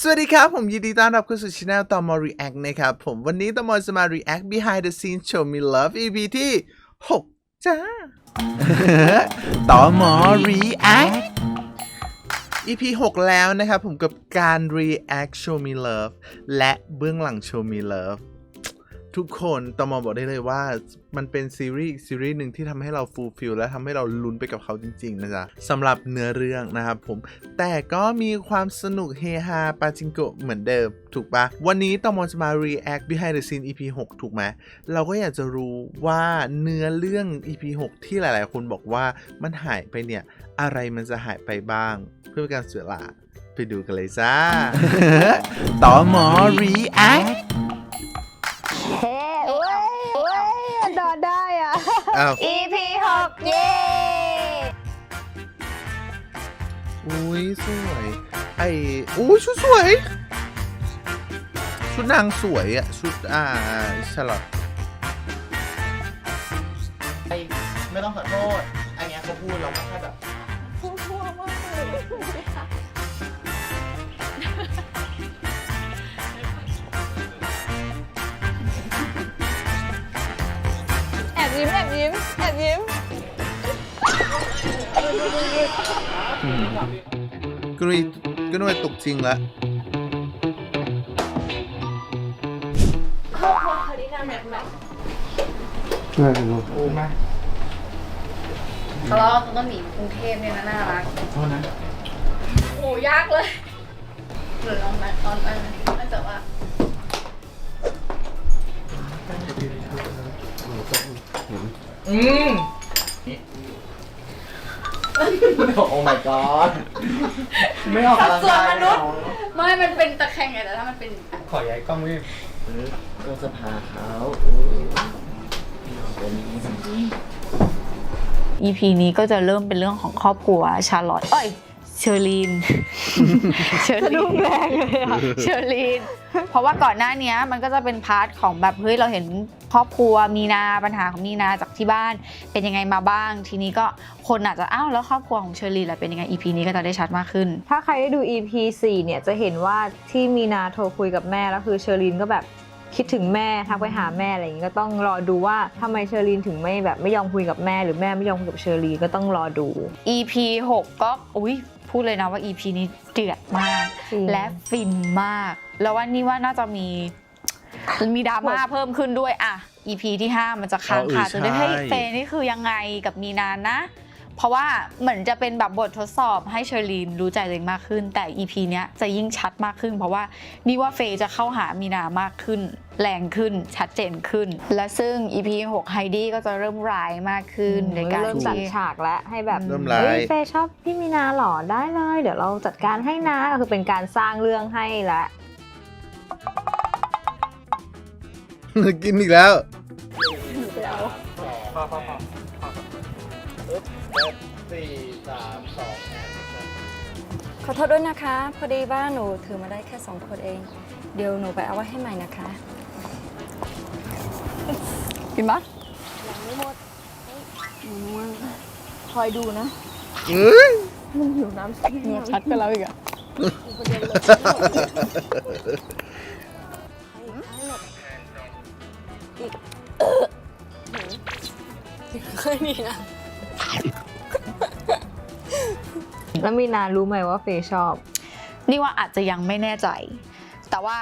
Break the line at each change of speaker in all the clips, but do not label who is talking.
สวัสดีครับ ผมยินดีต้อนรับเข้าสู่ช anel ตอมอ React นะครับ ผมวันนี้ตอมอจะมา React Behind the Scenes Show Me Love EP ที่ 6 จ้า ตอมอ React EP 6 แล้วนะครับผมกับการ React Show Me Love และเบื้องหลัง Show Me Love ทุกคนตอมอบอกได้เลยว่า มันเป็นซีรีส์ซีรีส์หนึ่งที่ทำให้เราฟูลฟิลและทำให้เราลุ้นไปกับเขาจริง ๆ นะจ๊ะสำหรับเนื้อเรื่องนะครับผม แต่ก็มีความสนุกเฮฮาปาจิงโกะเหมือนเดิม ถูกปะวันนี้ตอมอจะมา react behind the scene EP 6 ถูกไหมเราก็อยากจะรู้ว่าเนื้อเรื่อง EP 6 ที่หลาย ๆ คนบอกว่ามันหายไปเนี่ย อะไรมันจะหายไปบ้าง เพื่อการเสียเวลาไปดูกันเลยจ้าตอมอ react
อะ
อ้าว
EP หกเย้
อุ้ยสวย ไอ้อุ้ยชุดสวย ชุดนางสวยอะชุดอ่าฉลอด
ไอ้ไม่ต้องขอโทษ อันเนี้ยเขาพูดเราก็แค่แบบ
ยิ้มแอบยิ้มแอบยิ้ม
ก็เลยก็เลยตกจริงละ
โอ้มา
ทะเลาะต้องหนีกรุงเทพเนี่ยนะน่ารัก
โทษนะ
โหยากเลยหรือลองนะตอนนั้นน่าจะว่า
อืมโอ้ my god ไม่ออก
สัด
กำลัง
ส่วน
กาย
มนุษย์ ไม่มันเป็นตะแคงไงแต่ถ้ามันเป็น
ขอย้ายกล้องวิ่งก็สภาเขาเป็น
EP นี้ก็จะเริ่มเป็นเรื่องของครอบครัวชาร์ลอตเอ้ย เชอรีน เชอรีนแรงเลยอะเชอรีน เพราะว่าก่อนหน้าเนี้ยมันก็จะเป็นพาร์ทของแบบเฮ้ยเราเห็นครอบครัวมีนาปัญหาของมีนาจากที่บ้านเป็นยังไงมาบ้าง ทีนี้ก็คนอาจจะอ้าวแล้วครอบครัวของเชอรีนล่ะเป็นยังไง EP นี้ก็จะได้ชัดมากขึ้น
ถ้าใครได้ดู EP 4เนี่ยจะเห็นว่าที่มีนาโทรคุยกับแม่แล้วคือเชอรีนก็แบบคิดถึงแม่ทักไปหาแม่อะไรอย่างงี้ก็ต้องรอดูว่าทำไมเชอรีนถึงไม่แบบไม่ยอมคุยกับแม่หรือแม่ไม่ยอมคุยกับเชอรีนก็ต้องรอดู
EP 6 ก็อุ้ย พูดเลยนะว่า EP นี้เดือดมาก
จริง
และฟินมาก แล้วว่านี่ว่าน่าจะมี มีดราม่าเพิ่มขึ้นด้วยอะ EP ที่ 5 มันจะค้างคาจนได้
อ๋อเออ
เฮ้ย
ใช่
เฟย์นี่คือยังไงกับมีนานนะ เพราะว่าเหมือนจะเป็นแบบบททดสอบให้เชอรีนรู้ใจตัวเองมากขึ้น แต่ EP เนี้ยจะยิ่งชัดมากขึ้น เพราะว่านี่ว่าเฟย์จะเข้าหามีนามากขึ้น แรงขึ้นชัดเจนขึ้น และซึ่ง EP 6ไฮดี้ก็จะเริ่มร้ายมากขึ้นในการ
เริ่มจัด
ที่
ฉากแล้วให้แบบ
เริ่มร้า
เฮ้
ย
ยเฟย์ชอบพี่มีนาเหรอได้เลย เดี๋ยวเราจัดการให้นะก็คือเป็นการสร้างเรื่องให้ละ
กินอีกแล้ว
สี่สามสองแอน
ขอโทษด้วยนะคะ พอดีว่าหนูถือมาได้แค่สองขวดเอง เดี๋ยวหนูไปเอาไว้ให้ใหม่นะคะ
กินปะ
คอยดูนะ
เอ้ย
ชัดกันแล้วอีกอะ
แล้วมีนารู้ไหมว่าเฟย์ชอบ
นี่ว่าอาจจะยังไม่แน่ใจ แต่ว่า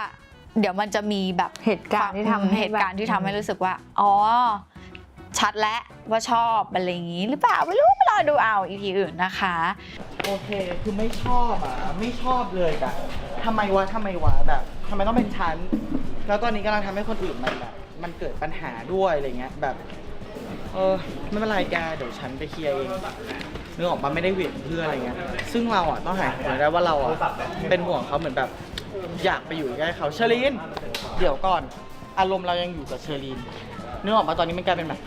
เดี๋ยวมันจะมีแบบ
เหตุการณ์ที่ทำให้
เหตุการณ์ที่ทำให้
แบบ
รู้สึกว่า อ๋อ ชัดแล้วว่าชอบอะไรอย่างนี้ หรือเปล่าไม่รู้ไปรอดูเอาอีพีอื่นนะคะ
โอเค คือไม่ชอบอะ ไม่ชอบเลยอะทำไมวะทำไมวะแบบทำไมต้องเป็นฉัน แล้วตอนนี้กำลังทำให้คนอื่นมันแบบ มันเกิดปัญหาด้วยอะไรเงี้ยแบบ เออไม่เป็นไรแกเดี๋ยวฉันไปเคลียร์เอง นึกออกปะไม่ได้เหวี่ยงเพื่ออะไรเงี้ย ซึ่งเราอะต้องหาเหตุผลได้ว่าเราอะเป็นห่วงเขาเหมือนแบบอยากไปอยู่ใกล้เขาเชอรีนเดี๋ยวก่อน อารมณ์เรายังอยู่กับเชอรีนนึกออกปะตอนนี้มันกลายเป็นแบบ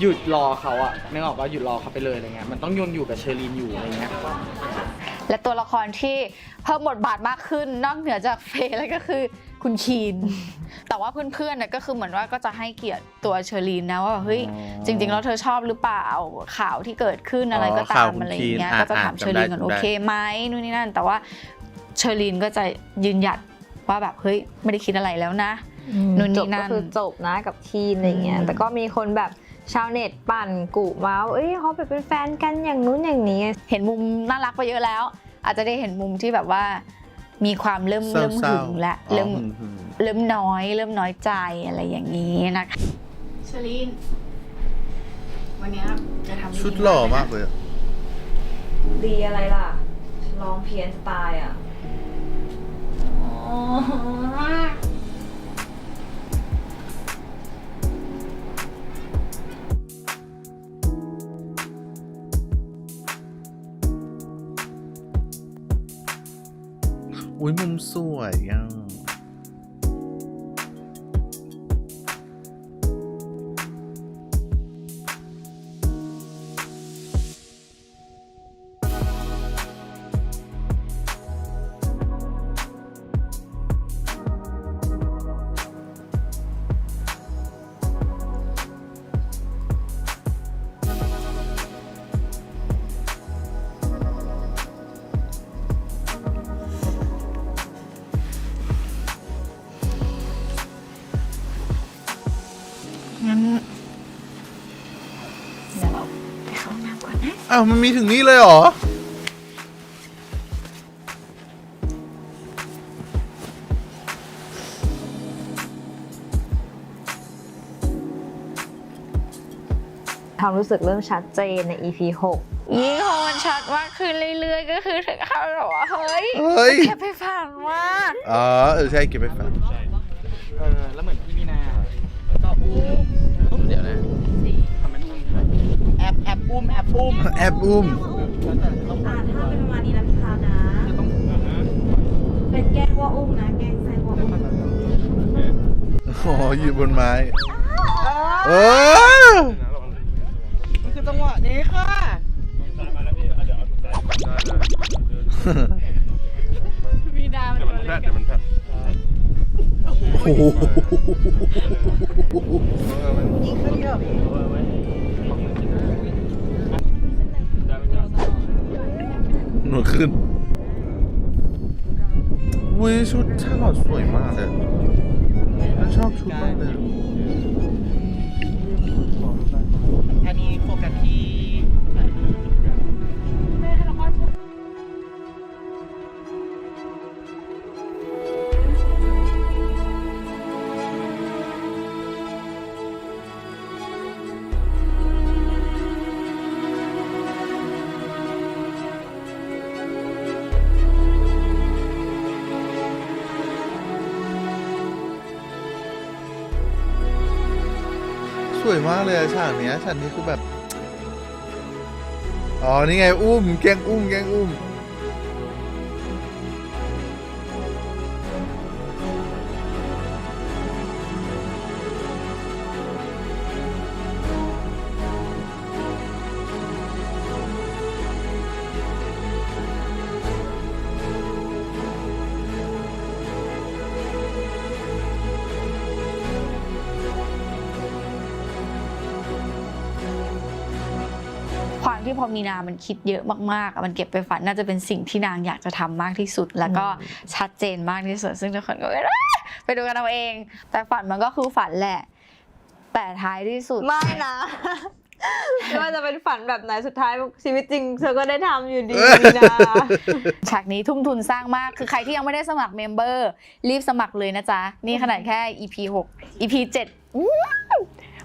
หยุดรอเขาอะนึกออกว่าหยุดรอเขาไปเลยอะไรเงี้ยมันต้องยนอยู่กับเชอรีนอยู่อะไรเงี้ย
และตัวละครที่เพิ่มบทบาทมากขึ้นนอกเหนือจากเฟย์แล้วก็คือ คุณคีน แต่ว่าเพื่อนๆน่ะก็คือเหมือนว่าก็จะให้เกียรติตัวเชอรีนนะว่าเฮ้ย
อ๋อ
จริงๆแล้วเธอชอบหรือเปล่าข่าวที่เกิดขึ้นอะไรก็
อ๋อ
ตา
ข่าว
ม
คุณ
อะไรอย่างเงี้ย
คีน
ก็จะถาม
อ่า
เชอรีนก่อน
จำได้
โอเคไหมนู่นนี่นั่น แต่ว่าเชอรีนก็จะยืนหยัดว่าแบบเฮ้ยไม่ได้คิดอะไรแล้วนะ นู่นนี่
จบ
นั่
ก็
น
คือจบนะกับทีนอะไรเงี้ย
อืม
แต่ก็มีคนแบบชาวเน็ตปั่นกุมาว่าเอ้ยเขาแบบเป็นแฟนกันอย่างนู้นอย่างนี้
เห็นมุมน่ารักไปเยอะแล้ว อาจจะได้เห็นมุมที่แบบว่า มีความเริ่ม
เศร้า
เริ่ม
ๆ
หึงและ
อ๋อ
เริ่ม
หึงหึง
เริ่มน้อย เริ่มน้อยใจอะไรอย่างนี้นะคะเชอรีนวันนี้จะทำ
ชุดหล่อมากเลยอะ
ดีอะไรล่ะลองเพียนสไตล์อะ
อุ้ยมุมสวยอะ
อนนะ
อ้าวมันมีถึงนี่เลยเหรอ
ความรู้สึกเริ่มชัดเจนใน EP
ยิ่งพอมันชัดมากขึ้นเรื่อยๆ ก็คือถึงขั้นแบบว่าเฮ้ย
เฮ้ย
แค่ไปฝันว่า
อ๋อเออใช่เก็บไปฝัน
เออ แล้วเหมือนพี่มีนาก็อุ้ อบแอบอุ้มแอบอุ้ม
แอบอุ้ม
แล้วแต่ต้อง
อ่าถ้าเป็นประมาณนี้นะพี่คานะ
จะต้อง
เป็นแกล้งว่าอุ้มนะ แกล้งแซงว่าอุ้ม
อ๋ออยู่บนไม้ เออ
มันคือจังหวะนี้ค่ะ
มีดามัน
เดี๋ยวมันแพร่เดี๋ยวมันแพร่
โอ้โห
ยิงขึ้นเยอะพี่
หนวดขึ้นวิชุดชาลอตสวยมากเลยฉันชอบชุดมากเลย
อันนี้โฟกัสที่
วยมากเลยอะฉากเนี้ยฉากนี้คือแบบ อ๋อ นี่ไง อุ้ม แกงอุ้ม แกงอุ้ม
ที่พอมีนามันคิดเยอะมากๆอะมันเก็บไปฝันน่าจะเป็นสิ่งที่นางอยากจะทำมากที่สุด แล้วก็ชัดเจนมากที่สุด ซึ่งทุกคนก็ไปไปดูกันเอาเอง แต่ฝันมันก็คือฝันแหละ แต่ท้ายที่สุด
ไม่นะไม่ว่าจะเป็นฝันแบบไหนสุดท้ายชีวิตจริงเธอก็ได้ทำอยู่ดี
เออ
มีนา
ฉากนี้ทุ่มทุนสร้างมากคือใครที่ยังไม่ได้สมัครเมมเบอร์ รีบสมัครเลยนะจ๊ะ นี่ขนาดแค่ EP 6 EP 7อื้อ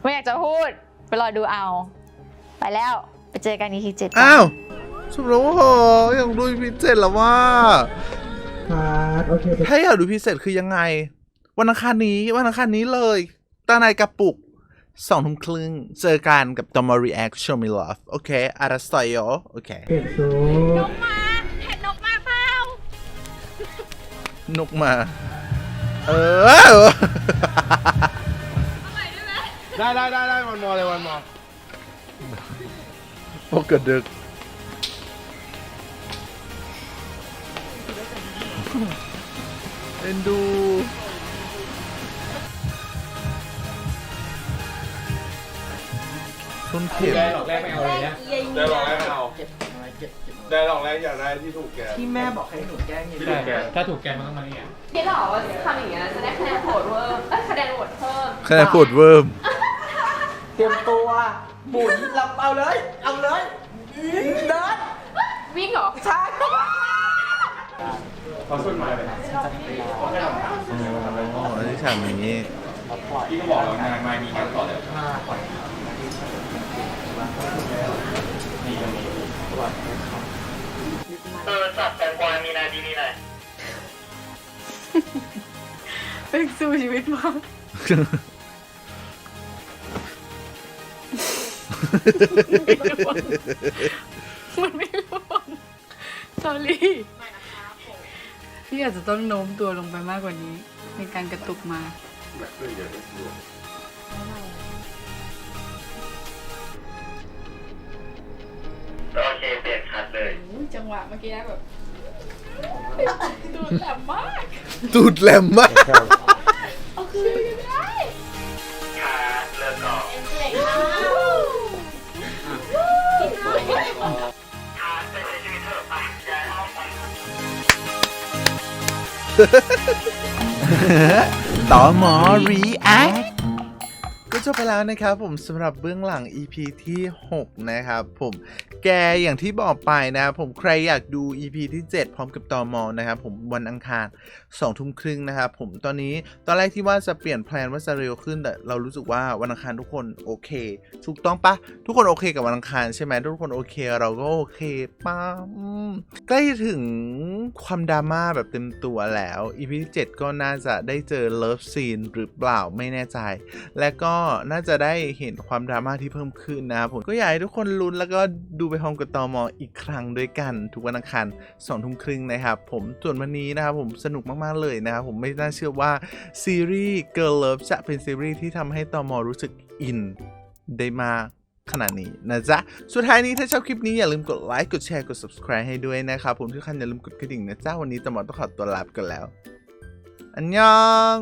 ไม่อยากจะพูด ไปรอดูเอา ไปแล้ว ไปเจอกัน EP 7จ้ะ
อ้าวสุดแล้วโหอยากดูพิเศษแล้วว่า
โอเค
ถ้าอยากดูพิเศษคือยังไง วันอังคารนี้วันอังคารนี้เลยตาในกระปุกสองทุ่มครึ่งเจอกันกับ d o m a React Show Me Love โอเคอาราสไตโอโอเค
นกมาเห็นนกมาเปล่าน
กมา เออ
ได้ได้ได้ได้วันมอเลยวันมอ
พวกกระดึก เอ็นดูต้นเข็ม
ได้หลอกแรกไม่เอาเลยนะได้หลอกแรกไม่เอา
เก็บเอาไว้เก็บเก็บเอาไว้
ได้ลองแรกอยากได้ที่ถูกแก
ที่แม่บอกให้หนูแกล้งอยัง
ที่
ไง
ถูกแก
ถ้าถูกแกงมันต้องมานี่อะ
เดี๋ยวหรอว่าทำอย่างเงี้ยจะได้คะแนนโหวตเพิ่มเอ้ยคะแนนโหวตเพิ่ม
คะแนนโปรดเวิร์ม
เตรียมตัว หมุนเราเอาเลย เอาเลยเดิน
วิ่งเหรอ
ใช่
เขาสุดมาเลยนะ
อ๋อที่ฉากนี้
พี่ก็บอกแล้วนายมามีงานต่อเลยนี่ตรงนี้
เออจับแตงกวามีนาดีนี่ไหน
เป็นสู้ชีวิตมาก มันไม่ร่วงสอรี่พี่อาจจะต้องโน้มตัวลงไปมากกว่านี้ ในการกระตุกมา
โอเคเปลี่ยนคัดเลย
จังหวะเมื่อกี้แบบดูดแหลมมาก
ตูดแหลมมาก
เอาคืนกันได้
ต่อห
มอ react ก็จบไปแล้วนะครับผมสำหรับเบื้องหลัง EP ที่ 6 นะครับผมแกอย่างที่บอกไปนะครับผมใครอยากดู EP ที่ 7 พร้อมกับตอมอนะครับผมวันอังคาร2ทุ่มครึ่งนะครับผมตอนนี้ตอนแรกที่ว่าจะเปลี่ยนแพลนว่าจะเร็วขึ้นแต่เรารู้สึกว่าวันอังคารทุกคนโอเค ถูกต้องปะทุกคนโอเคกับวันอังคารใช่ไหมทุกคนโอเค เราก็โอเคป้าใกล้ถึง ความดราม่าแบบเต็มตัวแล้ว EP ที่7ก็น่าจะได้เจอเลิฟซีนหรือเปล่าไม่แน่ใจ และก็น่าจะได้เห็นความดราม่าที่เพิ่มขึ้นนะครับผมก็อยากให้ทุกคนลุ้นแล้วก็ดูไปพร้อมกับตอมออีกครั้งด้วยกันทุกวันอังคารสองทุ่มครึ่งนะครับผมส่วนวันนี้นะครับผมสนุกมากๆเลยนะครับผมไม่น่าเชื่อว่าซีรีส์ Girl Love จะเป็นซีรีส์ที่ทำให้ตอมอรู้สึกอินได้มาก ขนาดนี้นะจ๊ะ สุดท้ายนี้ถ้าชอบคลิปนี้อย่าลืมกดไลค์กดแชร์กด subscribe ให้ด้วยนะครับผมที่สำคัญอย่าลืมกดกระดิ่งนะจ๊ะวันนี้ตมอต้องขอตัวลาไปก่อนแล้ว อันยอง